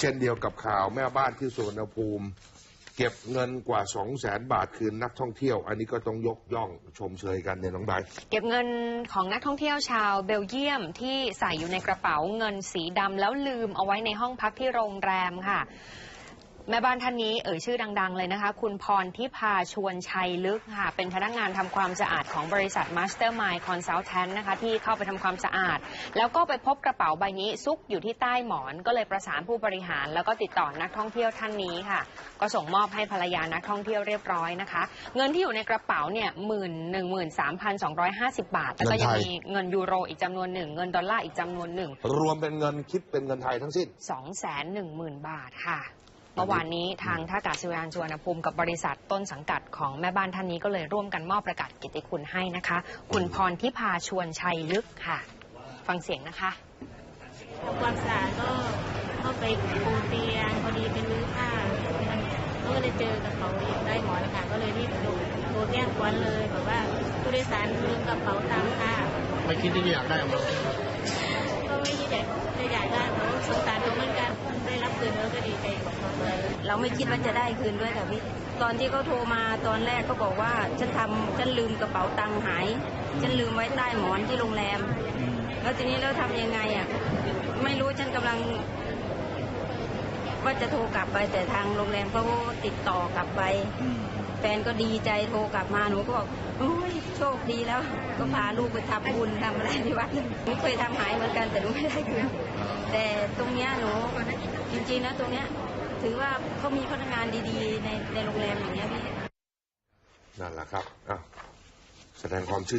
เช่นเดียวกับข่าวแม่บ้านที่สุวรรณภูมิ เก็บเงินกว่า2 0 0แสนบาทคืนนักท่องเที่ยว อันนี้ก็ต้องยกย่องชมเชยกันเนี่ยน้องใบร์ทเก็บเงินของนักท่องเที่ยวชาวเบลเยียมที่ใส่อยู่ในกระเป๋าเงินสีดำแล้วลืมเอาไว้ในห้องพักที่โรงแรมค่ะ แม่บ้านท่านนี้เอ่ยชื่อดัง ๆ เลยนะคะ คุณพรทิพาชวนชัยลึกค่ะ เป็นพนักงานทำความสะอาดของบริษัท Mastermind Consultant นะคะ ที่เข้าไปทำความสะอาด แล้วก็ไปพบกระเป๋าใบนี้ซุกอยู่ที่ใต้หมอน ก็เลยประสานผู้บริหาร แล้วก็ติดต่อนักท่องเที่ยวท่านนี้ค่ะ ก็ส่งมอบให้ภรรยานักท่องเที่ยวเรียบร้อยนะคะ เงินที่อยู่ในกระเป๋าเนี่ยหมื่นหนึ่งหมื่นสามพันสองร้อยห้าสิบบาท แล้วก็ยังมีเงินยูโรอีกจำนวนหนึ่ง เงินดอลลาร์อีกจำนวนหนึ่ง รวมเป็นเงินคิดเป็นเงินไทยทั้งสิ้น2 1 0 0 0 0บาทค่ะเมื่อวานนี้ทางท่ากาศยานสุวรรณภูมิกับบริษัทต้นสังกัดของแม่บ้านท่านนี้ก็เลยร่วมกันมอบประกาศกิตติคุณให้นะคะ คุณพรทิพาชวนชัยลึกค่ะ ฟังเสียงนะคะทำความสะอาดก็เข้าไปปูเตียงพอดีเป็นรื้อผ้าก็เลยเจอกระเป๋าอยู่ใต้หมอนนะคะก็เลยรีบโทรโทรแจ้งควันเลยบอกว่าผู้โดยสารลืมกระเป๋าตังค์ค่ะไม่คิดที่จะอยากได้ของเราก็ไม่ได้อยากจะอยากได้เขาสงสาร เลยเราไม่คิดว่าจะได้คืนด้วยค่ะพี่ตอนที่เขาโทรมาตอนแรกก็บอกว่าฉันทำฉันลืมกระเป๋าตังค์หาย ฉันลืมไว้ใต้หมอนที่โรงแรม แล้วทีนี้เราทำยังไงอะไม่รู้ฉันกำลัง ว่าจะโทรกลับไปแต่ทางโรงแรมเขาติดต่อกลับไปแฟนก็ดีใจโทรกลับมาหนูก็บอกโอ้ยโชคดีแล้ว ก็พาลูกไปทำบุญทำอะไรที่วัดหนูเคยทำหายเหมือนกันแต่หนูไม่ได้คืนแต่ตรงเนี้ยหนูจริงๆนะตรงเนี้ย ถือว่าเขามีพนักงานดีๆ ในในโรงแรมอย่างเงี้ยพี่ นั่นแหละครับอ้าวแสดงความชื่น